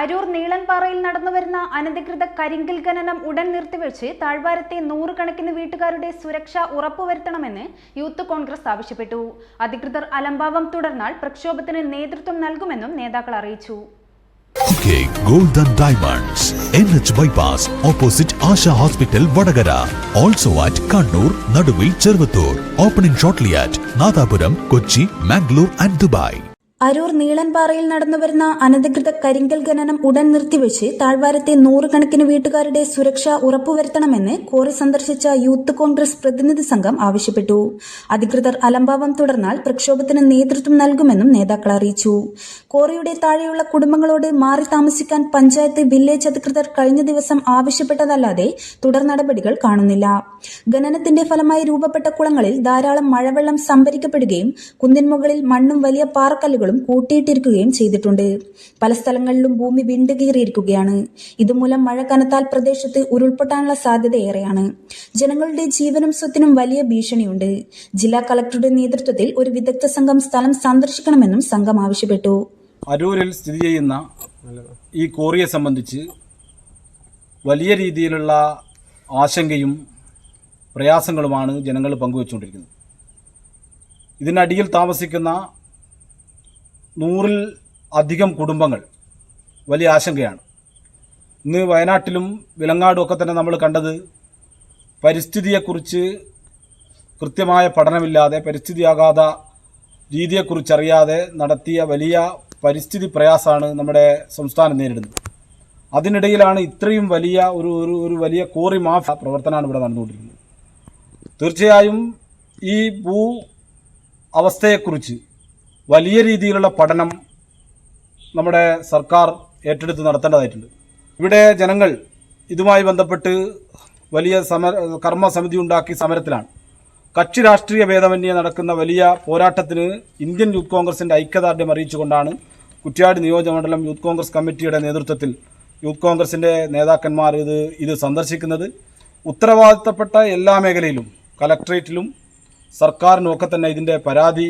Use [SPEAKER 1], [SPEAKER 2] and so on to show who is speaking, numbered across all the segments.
[SPEAKER 1] അരൂർ നീളൻപാറയിൽ നടന്നുവരുന്ന അനധികൃത കരിങ്കൽ ഖനനം ഉടൻ നിർത്തിവെച്ച് താഴ്വാരത്തെ നൂറുകണക്കിന് വീട്ടുകാരുടെ സുരക്ഷ ഉറപ്പുവരുത്തണമെന്ന് യൂത്ത് കോൺഗ്രസ് ആവശ്യപ്പെട്ടു. അധികൃതർ അലംഭാവം തുടർന്നാൽ പ്രക്ഷോഭത്തിന് നേതൃത്വം നൽകുമെന്നും നേതാക്കൾ അറിയിച്ചു.
[SPEAKER 2] H bypass opposite Asha hospital Vadakara also at Kannur Naduvil Cheruvathur opening shortly at Nadapuram Kochi Mangalore and Dubai
[SPEAKER 1] Arur നീളൻപാറയിൽ നടന്നുവരുന്ന അനധികൃത കരിങ്കൽ ഖനനം ഉടൻ നിർത്തിവെച്ച് താഴ്വാരത്തെ നൂറുകണക്കിന് വീട്ടുകാരുടെ സുരക്ഷ ഉറപ്പുവരുത്തണമെന്ന് കോറി സന്ദർശിച്ച യൂത്ത് കോൺഗ്രസ് പ്രതിനിധി സംഘം ആവശ്യപ്പെട്ടു. അധികൃതർ അലംഭാവം തുടർന്നാൽ പ്രക്ഷോഭത്തിന് നേതൃത്വം നൽകുമെന്നും നേതാക്കൾ അറിയിച്ചു. കോറിയുടെ താഴെയുള്ള കുടുംബങ്ങളോട് മാറി താമസിക്കാൻ പഞ്ചായത്ത് വില്ലേജ് അധികൃതർ കഴിഞ്ഞ ദിവസം ആവശ്യപ്പെട്ടതല്ലാതെ തുടർ നടപടികൾ കാണുന്നില്ല. ഖനനത്തിന്റെ ഫലമായി രൂപപ്പെട്ട കുളങ്ങളിൽ ധാരാളം മഴവെള്ളം സംഭരിക്കപ്പെടുകയും കുന്നിൻ മുകളിൽ മണ്ണും വലിയ പാറക്കല്ലുകളും കൂട്ടിയിട്ടിരിക്കുകയും ചെയ്തിട്ടുണ്ട്. പല സ്ഥലങ്ങളിലും ഭൂമി വിണ്ടുകീറിയിരിക്കുകയാണ്. ഇതുമൂലം മഴ കനത്താൽ പ്രദേശത്ത് ഉരുൾപൊട്ടാനുള്ള സാധ്യത ഏറെയാണ്. ജനങ്ങളുടെ ജീവനും സ്വത്തിനും വലിയ ഭീഷണിയുണ്ട്. ജില്ലാ കളക്ടറുടെ നേതൃത്വത്തിൽ ഒരു വിദഗ്ധ സംഘം സ്ഥലം സന്ദർശിക്കണമെന്നും സംഘം ആവശ്യപ്പെട്ടു.
[SPEAKER 3] അരൂരിൽ സ്ഥിതി ചെയ്യുന്ന ഈ കോറിയെ സംബന്ധിച്ച് വലിയ രീതിയിലുള്ള ആശങ്കയും പ്രയാസങ്ങളുമാണ് ജനങ്ങൾ പങ്കുവച്ചുകൊണ്ടിരിക്കുന്നത്. ഇതിനടിയിൽ താമസിക്കുന്ന നൂറിൽ അധികം കുടുംബങ്ങൾ വലിയ ആശങ്കയാണ്. ഇന്ന് വയനാട്ടിലും വിലങ്ങാടും ഒക്കെ തന്നെ നമ്മൾ കണ്ടത് പരിസ്ഥിതിയെക്കുറിച്ച് കൃത്യമായ പഠനമില്ലാതെ പരിസ്ഥിതിയാകാത രീതിയെക്കുറിച്ചറിയാതെ നടത്തിയ വലിയ പരിസ്ഥിതി പ്രയാസമാണ് നമ്മുടെ സംസ്ഥാനം നേരിടുന്നത്. അതിനിടയിലാണ് ഇത്രയും വലിയ ഒരു ഒരു ഒരു വലിയ കോറി മാഫ പ്രവർത്തനമാണ് ഇവിടെ നടന്നുകൊണ്ടിരിക്കുന്നത്. തീർച്ചയായും ഈ ഭൂ അവസ്ഥയെക്കുറിച്ച് വലിയ രീതിയിലുള്ള പഠനം നമ്മുടെ സർക്കാർ ഏറ്റെടുത്ത് നടത്തേണ്ടതായിട്ടുണ്ട്. ഇവിടെ ജനങ്ങൾ ഇതുമായി ബന്ധപ്പെട്ട് വലിയ സമര കർമ്മസമിതി ഉണ്ടാക്കി സമരത്തിലാണ്. കക്ഷി രാഷ്ട്രീയ ഭേദമന്യേ നടക്കുന്ന വലിയ പോരാട്ടത്തിന് ഇന്ത്യൻ യൂത്ത് കോൺഗ്രസിന്റെ ഐക്യദാർഢ്യം അറിയിച്ചുകൊണ്ടാണ് കുറ്റ്യാടി നിയോജകമണ്ഡലം യൂത്ത് കോൺഗ്രസ് കമ്മിറ്റിയുടെ നേതൃത്വത്തിൽ യൂത്ത് കോൺഗ്രസിന്റെ നേതാക്കന്മാർ ഇത് ഇത് സന്ദർശിക്കുന്നത്. ഉത്തരവാദിത്തപ്പെട്ട എല്ലാ മേഖലയിലും കലക്ട്രേറ്റിലും സർക്കാരിനും ഒക്കെ തന്നെ ഇതിന്റെ പരാതി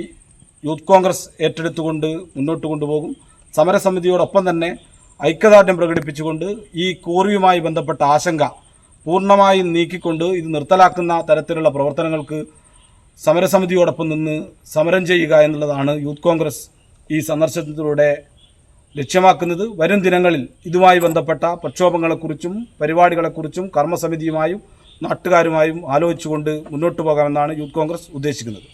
[SPEAKER 3] യൂത്ത് കോൺഗ്രസ് ഏറ്റെടുത്തുകൊണ്ട് മുന്നോട്ട് കൊണ്ടുപോകും. സമരസമിതിയോടൊപ്പം തന്നെ ഐക്യദാർഢ്യം പ്രകടിപ്പിച്ചുകൊണ്ട് ഈ കോറിയുമായി ബന്ധപ്പെട്ട ആശങ്ക പൂർണമായും നീക്കിക്കൊണ്ട് ഇത് നിർത്തലാക്കുന്ന തരത്തിലുള്ള പ്രവർത്തനങ്ങൾക്ക് സമരസമിതിയോടൊപ്പം നിന്ന് സമരം ചെയ്യുക എന്നുള്ളതാണ് യൂത്ത് കോൺഗ്രസ് ഈ സന്ദർശനത്തിലൂടെ ലക്ഷ്യമാക്കുന്നത്. വരും ദിനങ്ങളിൽ ഇതുമായി ബന്ധപ്പെട്ട പ്രക്ഷോഭങ്ങളെക്കുറിച്ചും പരിപാടികളെക്കുറിച്ചും കർമ്മസമിതിയുമായും നാട്ടുകാരുമായും ആലോചിച്ചുകൊണ്ട് മുന്നോട്ട് പോകാമെന്നാണ് യൂത്ത് കോൺഗ്രസ് ഉദ്ദേശിക്കുന്നത്.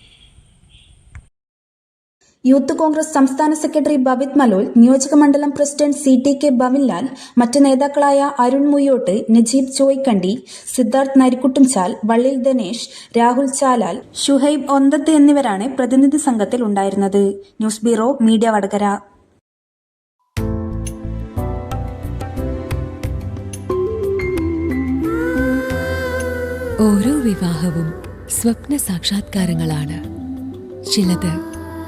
[SPEAKER 1] യൂത്ത് കോൺഗ്രസ് സംസ്ഥാന സെക്രട്ടറി ബബിത് മലോൽ നിയോജക മണ്ഡലം president C T K Bavinlal മറ്റ് നേതാക്കളായ അരുൺ മുയോട്ട് നജീബ് ചോയ്ക്കണ്ടി സിദ്ധാർത്ഥ് നരിക്കുട്ടുംചാൽ വള്ളിൽ ദനേഷ് രാഹുൽ ചാലാൽ ഷുഹൈബ് ഒന്തത്ത് എന്നിവരാണ് പ്രതിനിധി സംഘത്തിൽ ഉണ്ടായിരുന്നത്. News bureau media Vadakara.
[SPEAKER 4] ഓരോ വിവാഹവും സ്വപ്ന സാക്ഷാത്കാരങ്ങളാണ്. ചിലത്